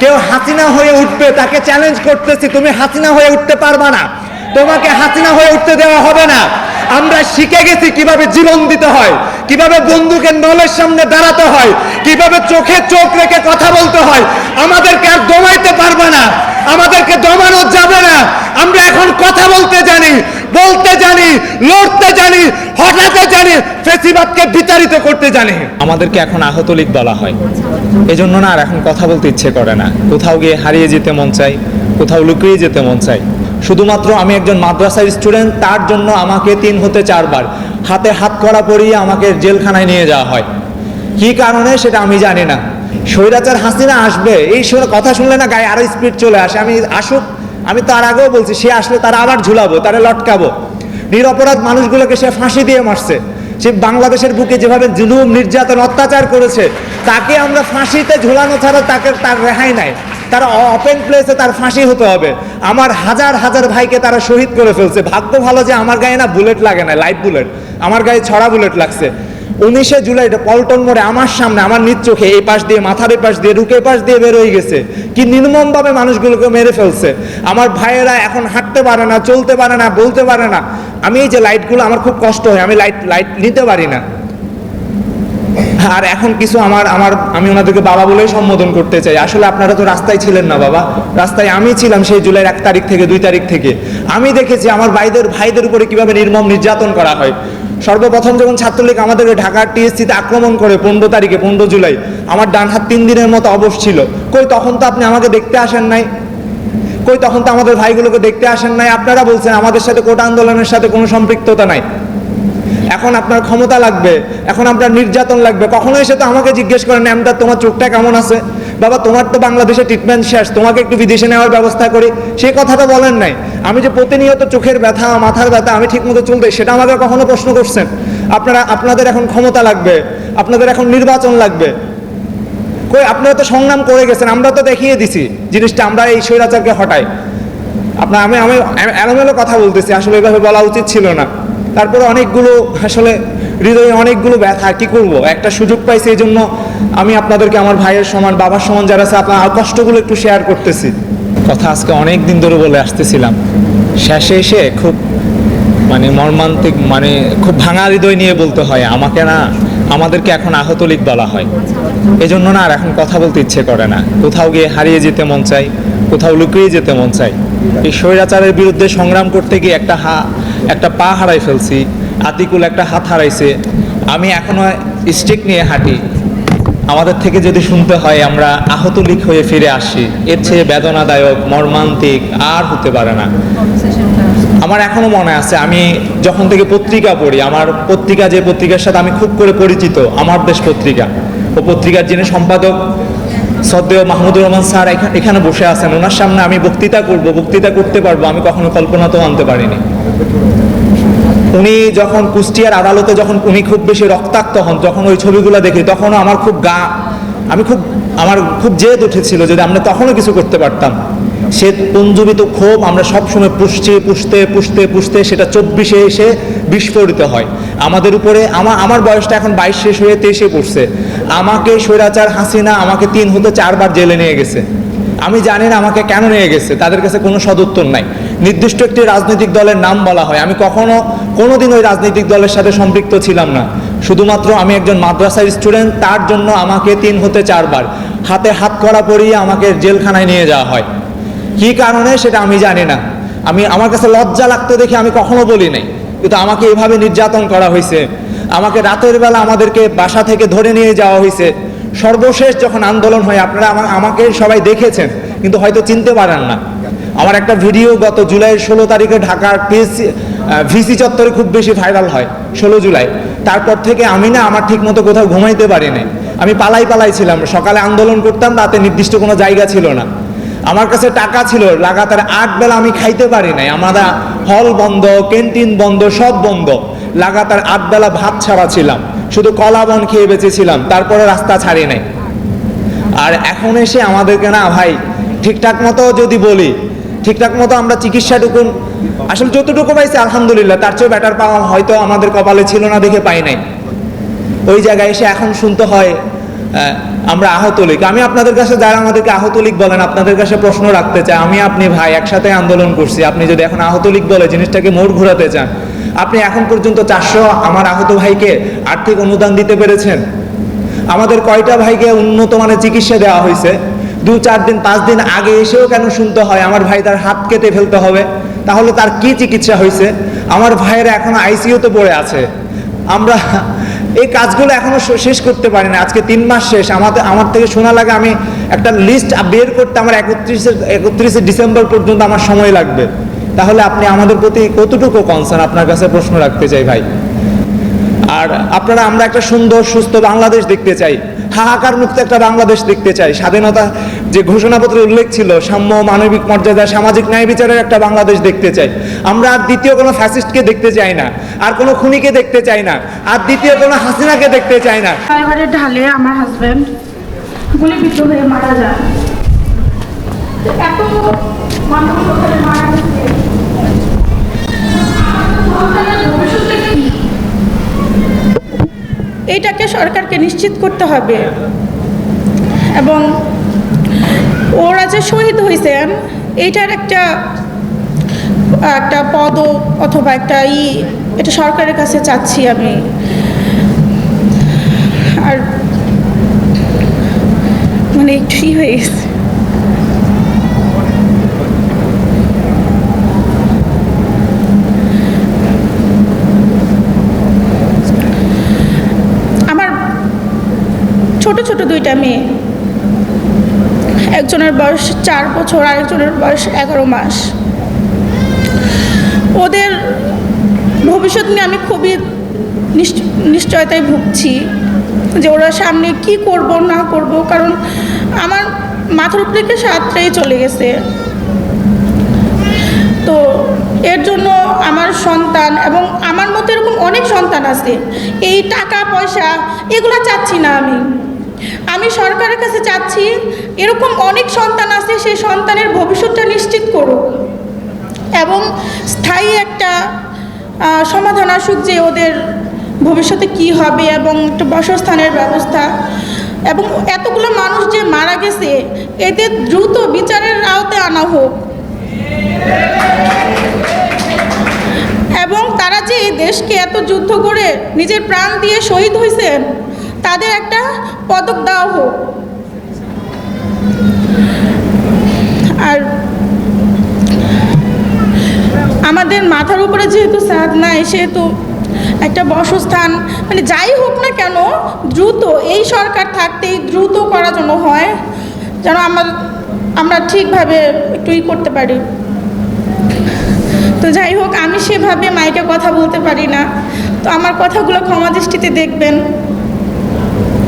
কেউ হাসিনা হয়ে উঠবে, তাকে চ্যালেঞ্জ করতেছি, তুমি হাসিনা হয়ে উঠতে পারবা না। তোমাকে হাসিনা হয়ে উঠতে দেওয়া হবে না। আমরা শিখে গেছি কীভাবে জীবন দিতে হয়, কীভাবে বন্ধুকে নলের সামনে দাঁড়াতে হয়, কীভাবে চোখে চোখ রেখে কথা বলতে হয়। আমাদেরকে আর দমাইতে পারবে না আমাদেরকে দমানো যাবে না আমরা এখন কথা বলতে জানি বলতে জানি, লড়তে জানি হঠাতে জানি, ফেসিবাদকে বিচারিত করতে জানি। আমাদেরকে এখন আহত লীগ বলা হয়। এজন্য না আর এখন কথা বলতে ইচ্ছে করে না। কোথাও গিয়ে হারিয়ে যেতে মন চাই, কোথাও লুকিয়ে যেতে মন চাই। শুধুমাত্র আমি একজন মাদ্রাসার স্টুডেন্ট, তার জন্য আমাকে তিন হতে চারবার হাতে হাত করা পরিয়ে আমাকে জেলখানায় নিয়ে যাওয়া হয়। কি কারণে সেটা আমি জানি না। স্বৈরাচার হাসিনা আসবে, এই কথা শুনলে না গায়ে আরও স্পিড চলে আসে। আমি আসুক আমি তার আগেও বলছি, সে আসলে তারা আবার ঝুলাবো, তারা লটকাবো। নিরপরাধ মানুষগুলোকে সে ফাঁসি দিয়ে মারছে। সে বাংলাদেশের বুকে যেভাবে জুলুম, নির্যাতন, অত্যাচার করেছে, তাকে আমরা ফাঁসিতে ঝুলানো ছাড়া তাকে তার রেহাই নাই। তার ওপেন প্লেসে তার ফাঁসি হতে হবে। আমার হাজার হাজার ভাইকে তারা শহীদ করে ফেলছে। ভাগ্য ভালো যে আমার গায়ে না বুলেট লাগে না লাইট বুলেট আমার গায়ে ছড়া বুলেট লাগছে। উনিশে জুলাই এটা পল্টন মোড়ে আমার সামনে, আমার নিজ চোখে এই পাশ দিয়ে, মাথার এই পাশ দিয়ে রুকে পাশ দিয়ে বের হয়ে গেছে। কি নির্মমভাবে মানুষগুলোকে মেরে ফেলছে। আমার ভাইয়েরা এখন হাঁটতে পারে না, চলতে পারে না, বলতে পারে না। আমি এই যে লাইটগুলো, আমার খুব কষ্ট হয়, আমি লাইট লাইট নিতে পারি না। আর এখন কিছু আমার আমার, আমি ওনাদেরকে বাবা বলেই সম্বোধন করতে চাই। আসলে আপনারা তো রাস্তায় ছিলেন না বাবা। রাস্তায় আমি ছিলাম সেই জুলাইয়ের এক তারিখ থেকে, দুই তারিখ থেকে। আমি দেখেছি আমার ভাইদের ভাইদের উপরে কীভাবে নির্মম নির্যাতন করা হয়। সর্বপ্রথম যখন ছাত্রলীগ আমাদেরকে ঢাকার টিএসসিতে আক্রমণ করে পনেরো তারিখে, পনেরো জুলাই, আমার ডান হাত তিন দিনের মতো অবশ ছিল। কই তখন তো আপনি আমাকে দেখতে আসেন নাই? কই তখন তো আমাদের ভাইগুলোকে দেখতে আসেন নাই? আপনারা বলছেন আমাদের সাথে কোটা আন্দোলনের সাথে কোনো সম্পৃক্ততা নাই। এখন আপনার ক্ষমতা লাগবে, এখন আপনার নির্যাতন লাগবে। কখনো এসে তো আমাকে জিজ্ঞেস করেন এমটা তোমার চোখটা কেমন আছে? বাবা, তোমার তো বাংলাদেশে ট্রিটমেন্ট শেষ, তোমাকে একটু বিদেশে নেওয়ার ব্যবস্থা করি। সেই কথাটা বলেন নাই। আমি যে প্রতিনিয়ত চোখের ব্যথা, মাথার ব্যথা আমি ঠিকমতো চলতে সেটা আমাকে কখনো প্রশ্ন করছেন। আপনারা, আপনাদের এখন ক্ষমতা লাগবে, আপনাদের এখন নির্বাচন লাগবে। কই, আপনারা তো সংগ্রাম করে গেছেন, আমরা তো দেখিয়ে দিছি জিনিসটা, আমরা এই স্বৈরাচারকে হটাই। আপনার, আমি আমি এলোমেলো কথা বলতেছি, আসলে এভাবে বলা উচিত ছিল না। তারপরে অনেকগুলো, আসলে হৃদয়ে অনেকগুলো ব্যথা, কি করব? একটা সুযোগ পাইছি, এই জন্য আমি আপনাদেরকে, আমার ভাইয়ের সমান, বাবার সমান যারা আছে, আপনার কষ্টগুলো একটু শেয়ার করতেছি। কথা আজকে অনেক দিন ধরে বলে আসতেছিলাম। শেষে এসে খুব মানে মর্মান্তিক মানে খুব ভাঙা হৃদয় নিয়ে বলতে হয়, আমাকে না, আমাদেরকে এখন আহত লীগ বলা হয়। এজন্য না আর এখন কথা বলতে ইচ্ছে করে না। কোথাও গিয়ে হারিয়ে যেতে মন চাই, কোথাও লুকিয়ে যেতে মন চাই। এই স্বৈরাচারের বিরুদ্ধে সংগ্রাম করতে গিয়ে একটা হা, একটা পা হারাই ফেলছি, আতিকুল একটা হাত হারাইছে। আমি এখনও স্টিক নিয়ে হাঁটি। আমাদের থেকে যদি শুনতে হয়, আমরা আহত লীগ হয়ে ফিরে আসি। এর চেয়ে বেদনাদায়ক, মর্মান্তিক আর হতে পারে না। আমার এখনও মনে আছে, আমি যখন থেকে পত্রিকা পড়ি, আমার পত্রিকা যে পত্রিকার সাথে আমি খুব করে পরিচিত, আমার দেশ পত্রিকা। ও পত্রিকার যিনি সম্পাদক সদ্দেও মাহমুদুর রহমান স্যার এখানে বসে আছেন, ওনার সামনে আমি বক্তৃতা করব, বক্তৃতা করতে পারব, আমি কখনো কল্পনাতেও আনতে পারিনি। উনি যখন কুষ্টিয়ার আদালতে যখন উনি খুব বেশি রক্তাক্ত হন, যখন ওই ছবিগুলো দেখি, তখনও আমার খুব গা, আমি খুব, আমার খুব জেদ উঠেছিল যদি আমরা তখনও কিছু করতে পারতাম। সে পুঞ্জীবিত ক্ষোভ আমরা সবসময় পুষছি, পুষতে পুষতে পুষতে সেটা চব্বিশে এসে বিস্ফোরিত হয়। আমাদের উপরে আমার আমার বয়সটা এখন বাইশ শেষ হয়ে তেইশে পড়ছে। আমাকে স্বৈরাচার হাসিনা আমাকে তিন হতে চারবার জেলে নিয়ে গেছে। আমি জানি না আমাকে কেন নিয়ে গেছে, তাদের কাছে কোনো সদুত্তর নাই। নির্দিষ্ট একটি রাজনৈতিক দলের নাম বলা হয়। আমি কখনো কোনোদিন ওই রাজনৈতিক দলের সাথে সম্পৃক্ত ছিলাম না। শুধুমাত্র আমি একজন মাদ্রাসার স্টুডেন্ট তার জন্য আমাকে তিন হতে চারবার হাতে হাত করা পরিয়ে আমাকে জেলখানায় নিয়ে যাওয়া হয়। কী কারণে সেটা আমি জানি না। আমি, আমার কাছে লজ্জা লাগতো দেখে আমি কখনো বলি নাই। কিন্তু আমাকে এভাবে নির্যাতন করা হয়েছে। আমাকে রাতের বেলা আমাদেরকে বাসা থেকে ধরে নিয়ে যাওয়া হয়েছে। সর্বশেষ যখন আন্দোলন হয়, আপনারা আমা- আমাকে সবাই দেখেছেন, কিন্তু হয়তো চিনতে পারেন না। আমার একটা ভিডিও গত জুলাইয়ের ষোলো তারিখে ঢাকার পিএসসি ভিসি চত্বরে খুব বেশি ভাইরাল হয়, ষোলো জুলাই। তারপর থেকে আমি না আমার ঠিক মতো কোথাও ঘুমাইতে পারি নাই আমি পালাই পালাই ছিলাম, সকালে আন্দোলন করতাম, রাতে নির্দিষ্ট কোনো জায়গা ছিল না। আমার কাছে টাকা ছিল, লাগাতার আট বেলা আমি খাইতে পারি নাই। আমরা হল বন্ধ, ক্যান্টিন বন্ধ, সব বন্ধ। লাগাতার আট বেলা ভাত ছাড়া ছিলাম, শুধু কলা বন খেয়ে বেঁচেছিলাম তারপরে রাস্তা ছাড়ি নাই। আর এখন এসে আমাদেরকে না ভাই, ঠিকঠাক মতো যদি বলি ঠিকঠাক মতো আমরা চিকিৎসাটুকু আসলে যতটুকু পাইছি, আলহামদুলিল্লাহ, তার চেয়ে বেটার পাওয়া হয়তো আমাদের কপালে ছিল না দেখে পাই নাই। ওই জায়গায় এসে এখন শুনতে হয় আমরা আহত লীগ। আমি আপনাদের কাছে, যারা আমাদেরকে আহত বলেন, আপনাদের কাছে প্রশ্ন রাখতে চাই। আমি, আপনি ভাই, একসাথে আন্দোলন করছি। আপনি যদি এখন আহত লীগ বলে জিনিসটাকে মোড় ঘোরাতে চান, আপনি এখন পর্যন্ত চারশো আমার আহত ভাইকে আর্থিক অনুদান দিতে পেরেছেন। আমাদের কয়টা ভাইকে উন্নত মানের চিকিৎসা দেওয়া হয়েছে? দু চার দিন, পাঁচ দিন আগে এসেও কেন শুনতে হয়, আমার ভাই তার হাত কেটে ফেলতে হবে? তাহলে তার কি চিকিৎসা হয়েছে? আমার ভাইয়েরা এখনও আইসিইউতে পড়ে আছে। আমরা এই কাজগুলো এখনও শেষ করতে পারি না আজকে তিন মাস শেষ। আমাদের আমার থেকে শোনা লাগে আমি একটা লিস্ট বের করতে আমার একত্রিশে একত্রিশে ডিসেম্বর পর্যন্ত আমার সময় লাগবে। তাহলে আপনি আমাদের প্রতি কতটুকু কনসার্ন আপনার কাছে প্রশ্ন রাখতে চাই ভাই। আর আপনারা, আমরা একটা সুন্দর, সুস্থ বাংলাদেশ দেখতে চাই। হাহাকার মুক্ত একটা বাংলাদেশ দেখতে চাই। স্বাধীনতা যে ঘোষণাপত্রে উল্লেখ ছিল, সাম্য মানবিক মর্যাদা, সামাজিক ন্যায় বিচারের একটা বাংলাদেশ দেখতে চাই। আমরা আর দ্বিতীয় কোনো ফ্যাসিস্টকে দেখতে চাই না, আর কোনো খুনিকে দেখতে চাই না, আর দ্বিতীয় কোনো হাসিনাকে দেখতে চাই না। ঢালে আমার হাজব্যান্ড গুলিবিদ্ধ হয়ে মারা যায়। এত মানুষ মারা সন্তানের ভবিষ্যৎটা কি? এইটাকে সরকারকে নিশ্চিত করতে হবে। এবং ওরা যে শহীদ হয়েছেন এইটার একটা একটা পদ অথবা একটা ই, এটা সরকারের কাছে চাচ্ছি আমি। আর মানে একটু হয়ে গেছে আমার ছোট ছোট দুইটা মেয়ে। একজনের বয়স চার বছর, আরেকজনের বয়স এগারো মাস। ওদের ভবিষ্যৎ নিয়ে আমি খুবই নিশ্চ- নিশ্চয়তায় ভুগছি যে ওরা সামনে কি করব, না করব, কারণ আমার মাথার উপর থেকে সাতটাই চলে গেছে। তো এর জন্য আমার সন্তান এবং আমার মতো এরকম অনেক সন্তান আছে, এই টাকা পয়সা এগুলো চাচ্ছি না আমি। আমি সরকারের কাছে চাচ্ছি, এরকম অনেক সন্তান আছে, সেই সন্তানের ভবিষ্যৎটা নিশ্চিত করুক। এবং স্থায়ী একটা সমাধান আসুক যে ওদের ভবিষ্যতে কি হবে এবং একটা বাসস্থানের ব্যবস্থা। এবং এতগুলো মানুষ যে মারা গেছে, এদের দ্রুত বিচারের আওতে আনা হোক। এবং তারা যে এই দেশকে এত যুদ্ধ করে নিজের প্রাণ দিয়ে শহীদ হয়েছেন তাদের একটা পদক দেওয়া হোক। আর আমাদের মাথার উপরে যেহেতু সাদ নাই, সেহেতু একটা বসস্থান মানে যাই হোক না কেন, দ্রুত, এই সরকার থাকতেই দ্রুত করার জন্য হয়, যেন আমার, আমরা ঠিকভাবে একটু ই করতে পারি। তো যাই হোক, আমি সেভাবে মাইকে কথা বলতে পারি না। তো আমার কথাগুলো ক্ষমা দৃষ্টিতে দেখবেন।